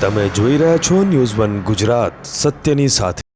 તમે જોઈ રહ્યા છો ન્યૂઝ વન ગુજરાત સત્યની સાથે.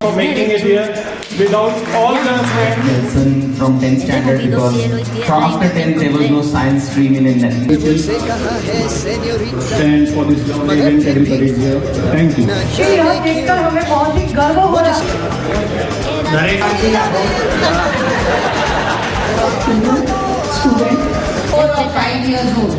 for making it here without all the lesson from 10th standard because from after 10th there was no science stream in Indian. stand for this lovely event everybody is here. Thank you. ये यह देखकर हमें बहुत ही गर्व हो रहा है four or five years old.